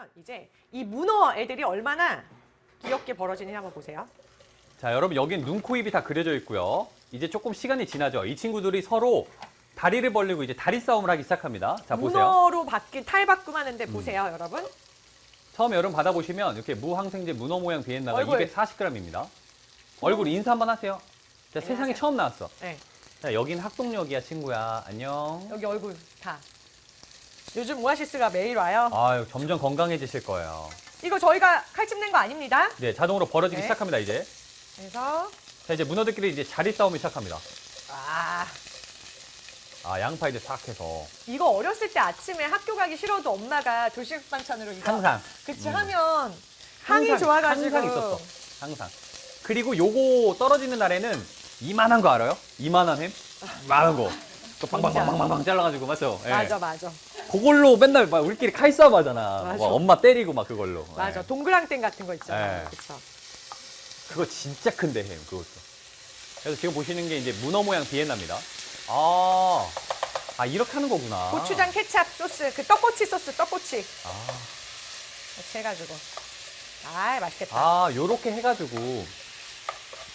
하면 이제 이 문어 애들이 얼마나 귀엽게 벌어지느냐 한번 보세요. 자, 여러분 여긴 눈, 코, 입이 다 그려져 있고요. 이제 조금 시간이 지나죠. 이 친구들이 서로 다리를 벌리고 이제 다리 싸움을 하기 시작합니다. 자, 보세요. 음. 문어로 바뀐 탈바꿈하는데 보세요, 여러분. 처음에 여러분 받아보시면 이렇게 무항생제 문어 모양 비엔나가 얼굴. 240g입니다. 얼굴 인사 한번 하세요. 자, 세상에 안녕하세요. 처음 나왔어. 네, 자, 여긴 학동역이야, 친구야. 안녕. 여기 얼굴 다. 요즘 오아시스가 매일 와요. 아유, 점점 건강해지실 거예요. 이거 저희가 칼집 낸 거 아닙니다. 네, 자동으로 벌어지기 네. 시작합니다, 이제. 그래서 자, 이제 문어들끼리 이제 자리 싸움을 시작합니다. 아 아, 양파 이제 싹 해서. 이거 어렸을 때 아침에 학교 가기 싫어도 엄마가 도시락 반찬으로 이거 항상. 그치 음. 하면 항상, 좋아가지고 항상 있었어. 항상. 그리고 요거 떨어지는 날에는 이만한 거 알아요? 이만한 햄? 많은 거. 또 빵빵빵빵빵 잘라가지고 맞죠? 예. 맞아 맞아 그걸로 맨날 막 우리끼리 칼싸움 하잖아. 맞아. 막 엄마 때리고 막 그걸로. 맞아 예. 동그랑땡 같은 거 있잖아. 네. 그쵸. 그거 진짜 큰데 햄 그것도. 그래서 지금 보시는 게 이제 문어 모양 비엔나입니다. 아, 아 이렇게 하는 거구나. 고추장 케찹 소스 그 떡꼬치 소스 떡꼬치 아, 같이 해가지고 아 맛있겠다. 아 요렇게 해가지고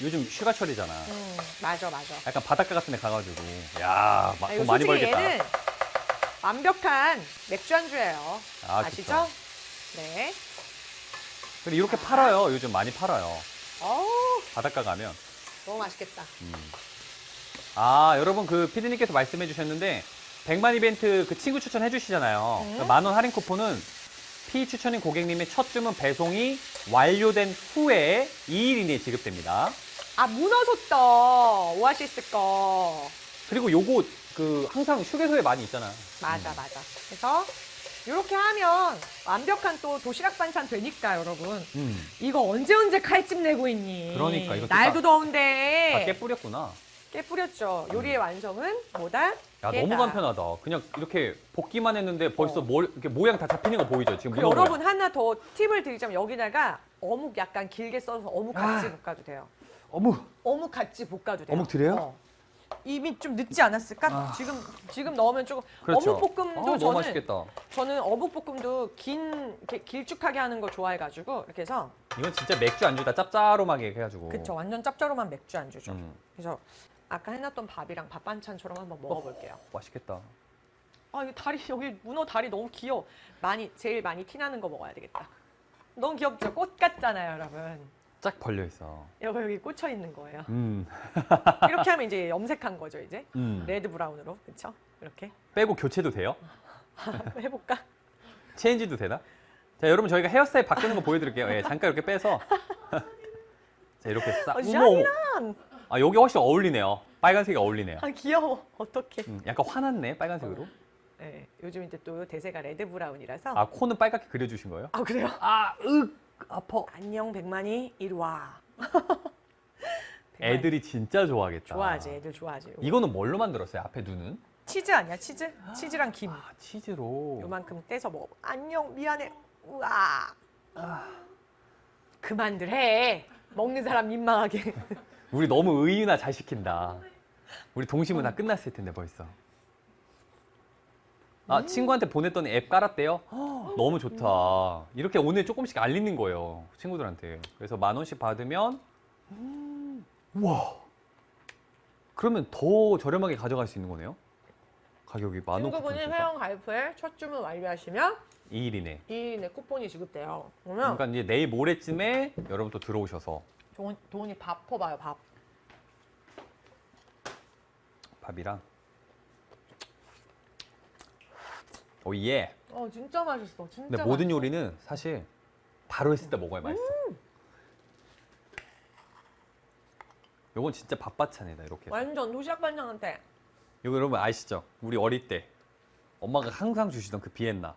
요즘 휴가철이잖아. 음 맞아 맞아. 약간 바닷가 같은 데 가가지고 야, 막 아, 돈 많이 벌겠다. 얘는 완벽한 맥주 안주예요. 아, 아 시죠? 그쵸. 네. 근데 이렇게 팔아요. 요즘 많이 팔아요. 어우 바닷가 가면. 너무 맛있겠다. 아, 여러분 그 피디님께서 말씀해 주셨는데 100만 이벤트 그 친구 추천해 주시잖아요. 음. 만원 할인 쿠폰은 피 추천인 고객님의 첫 주문 배송이 완료된 후에 2일 이내에 지급됩니다. 아 문어 솥떡 오아시스 거 그리고 요거 그 항상 휴게소에 많이 있잖아. 맞아 맞아. 그래서 이렇게 하면 완벽한 또 도시락 반찬 되니까 여러분 음. 이거 언제 언제 칼집 내고 있니? 그러니까, 이것도 날도 다- 더운데 다깨 뿌렸구나. 깨 뿌렸죠. 요리의 완성은 뭐다? 야, 깨다. 너무 간편하다. 그냥 이렇게 볶기만 했는데 벌써 뭘, 이렇게 모양 다 잡히는 거 보이죠? 지금 그 문어 모양. 여러분 하나 더 팁을 드리자면 여기다가 어묵 약간 길게 써서 어묵 같이 아. 볶아도 돼요. 어묵. 어묵 같이 볶아도 돼요. 어묵 드려요? 어. 이미 좀 늦지 않았을까? 아. 지금 지금 넣으면 조금 그렇죠. 어묵 볶음도 아, 너무 저는 맛있겠다. 저는 어묵 볶음도 긴 이렇게 길쭉하게 하는 거 좋아해가지고 이렇게 해서 이건 진짜 맥주 안주다. 짭짤하게 해가지고. 그쵸 완전 짭조름한 맥주 안주죠. 음, 그래서 아까 해놨던 밥이랑 밥 반찬처럼 한번 먹어볼게요. 맛있겠다. 아, 이 다리 여기 문어 다리 너무 귀여워. 많이 제일 많이 티 나는 거 먹어야 되겠다. 너무 귀엽죠? 꽃 같잖아요, 여러분. 쫙 벌려 있어. 여기 여기 꽂혀 있는 거예요. 음. 이렇게 하면 이제 염색한 거죠, 이제 음. 레드 브라운으로, 그렇죠? 이렇게 빼고 교체도 돼요? 해볼까? 체인지도 되나? 자, 여러분 저희가 헤어스타일 바꾸는 거 보여드릴게요. 예, 잠깐 이렇게 빼서. 자, 이렇게 싹. 어, 어머, 어머. 샤이란! 아, 여기 훨씬 어울리네요. 빨간색이 어울리네요. 아 귀여워. 어떡해? 음, 약간 화났네, 빨간색으로. 네, 요즘 이제 또 대세가 레드 브라운이라서. 아, 코는 빨갛게 그려주신 거예요? 아 그래요? 아, 윽, 아파. 안녕 백만이 이리 와. 백만이. 애들이 진짜 좋아하겠다. 좋아하지, 애들 좋아하지. 이거는 뭘로 만들었어요? 앞에 눈은? 치즈 아니야, 치즈? 치즈랑 김. 아, 치즈로. 요만큼 떼서 먹어. 안녕, 미안해. 우와. 그만들 해. 먹는 사람 민망하게. 우리 너무 의인화 잘 시킨다. 우리 동심은 다 끝났을 텐데 벌써. 아 친구한테 보냈더니 앱 깔았대요. 헉, 너무 좋다. 이렇게 오늘 조금씩 알리는 거예요 친구들한테. 그래서 만 원씩 받으면 와. 그러면 더 저렴하게 가져갈 수 있는 거네요. 가격이 만 원. 친구분이 회원 가입 후에 첫 주문 완료하시면 2일이네. 2일 내 쿠폰이 지급돼요. 그러면 그러니까 이제 내일 모레쯤에 여러분 또 들어오셔서 돈, 돈이 밥 퍼봐요, 밥. 밥이랑 오 예. 어, 진짜 맛있어. 진짜 근데 모든 맛있어. 요리는 사실 바로 했을 때 먹어야 맛있어. 요건 진짜 밥바찬이다 이렇게. 완전 도시락 반장한테 이거 여러분 아시죠? 우리 어릴 때 엄마가 항상 주시던 그 비엔나.